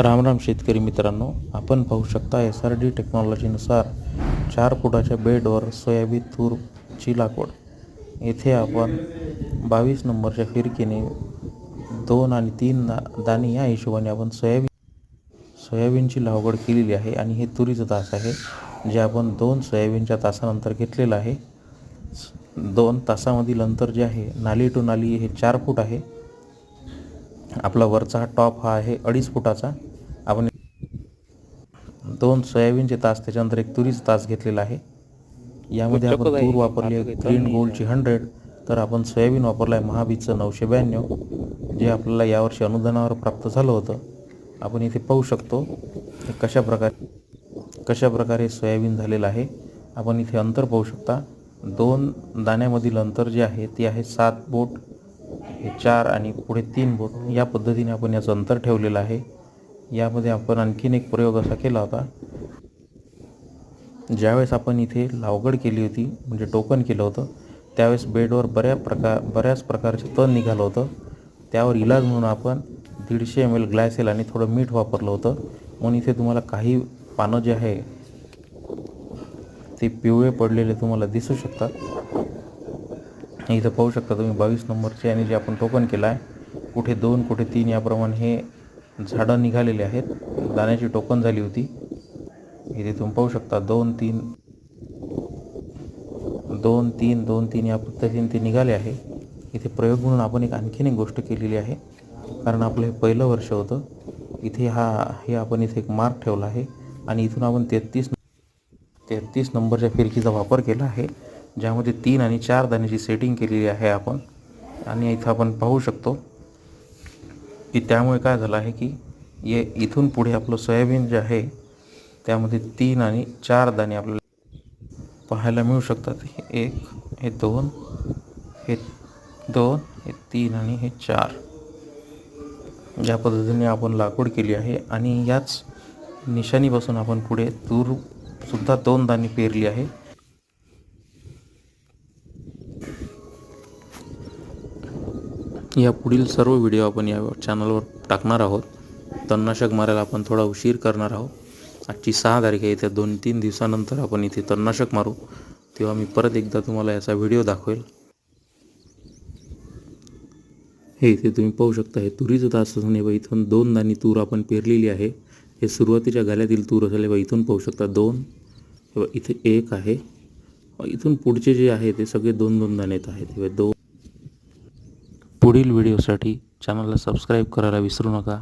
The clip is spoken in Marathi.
राम राम शेतकरी मित्रांनो आपण पाहू शकता एस आर डी टेक्नॉलॉजीनुसार चार फुटाच्या बेडवर सोयाबीन तूरची लागवड. येथे आपण बावीस नंबरच्या फिरकीने दोन आणि तीन दा दाणे या हिशोबाने आपण सोयाबीन सोयाबीनची लागवड केलेली आहे आणि हे तुरीचं तास आहे जे आपण दोन सोयाबीनच्या तासानंतर घेतलेलं आहे. दोन तासामधील अंतर जे आहे नाली टू नाली हे चार फूट आहे. आपला वरचा हा टॉप हा आहे अडीच फुटाचा. आपण दोन सोयाबीनचे तास त्याच्यानंतर एक तुरीचा तास घेतलेला आहे. यामध्ये आपण तूर वापरली आहे ग्रीन गोल्डची हंड्रेड. तर आपण सोयाबीन वापरलं आहे महाबीजचं नऊशे ब्याण्णव जे आपल्याला यावर्षी अनुदानावर प्राप्त झालं होतं. आपण इथे पाहू शकतो कशा प्रकारे कशा प्रकारे सोयाबीन झालेलं आहे. आपण इथे अंतर पाहू शकता. दोन दाण्यामधील अंतर जे आहे ते आहे सात बोट. हे चार आणि पुढे तीन बोट या पद्धतीने आपण याचं अंतर ठेवलेलं आहे. यामध्ये आपण आणखीन एक प्रयोग असा केला होता. ज्यावेळेस आपण इथे लावगड केली होती म्हणजे टोकन केलं होतं त्यावेळेस बेडवर बऱ्या प्रकार बऱ्याच प्रकारचे तण निघालं होतं. त्यावर इलाज म्हणून आपण दीडशे एम एल ग्लायसेल आणि थोडं मीठ वापरलं होतं. म्हणून इथे तुम्हाला काही पानं जे आहे ते पिवळे पडलेले तुम्हाला दिसू शकतात. इथं पाहू शकता तुम्ही बावीस नंबरचे आणि जे आपण टोकन केलं आहे कुठे दोन कुठे तीन याप्रमाणे हे झाडं निघालेले आहेत. दाण्याची टोकन झाली होती. इथे तुम्ही पाहू शकता दोन तीन दोन तीन दोन तीन या पद्धतीने ते निघाले आहे. इथे प्रयोग म्हणून आपण एक आणखीन एक गोष्ट केलेली आहे. कारण आपलं हे पहिलं वर्ष होतं. इथे हा हे आपण इथे एक मार्क ठेवला आहे. आणि इथून आपण तेहतीस तेहतीस नंबरच्या फिरकीचा वापर केला आहे. ज्यामध्ये तीन आणि चार दाण्याची सेटिंग केलेली आहे आपण. आणि इथं आपण पाहू शकतो की त्यामुळे काय झालं आहे की ये इथून पुढे आपलं सोयाबीन जे आहे त्यामध्ये तीन आणि चार दाणे आपल्याला पाहायला मिळू शकतात. हे एक हे दोन हे दोन हे तीन आणि हे चार. या पद्धतीने आपण लागवड केली आहे आणि याच निशाणीपासून आपण पुढे तूरसुद्धा दोन दाणे पेरली आहे. या पुढील सर्व व्हिडिओ आपण या चॅनलवर टाकणार आहोत. तणनाशक मारायला आपण थोडा उशीर करणार आहोत. आजची सहा तारीख आहे त्या दोन तीन दिवसानंतर आपण इथे तणनाशक मारू. तेव्हा मी परत एकदा तुम्हाला याचा व्हिडिओ दाखवेल. हे इथे तुम्ही पाहू शकता हे तुरीचं तास असून हे इथून दोन दाणी तूर आपण पेरलेली आहे. हे सुरुवातीच्या गाल्यातील तूर असेल हे इथून पाहू शकता दोन. हे इथे एक आहे. इथून पुढचे जे आहे ते सगळे दोन दोन दाणेत आहेत. हे दोन. पुढील व्हिडिओसाठी चॅनलला सबस्क्राईब करायला विसरू नका.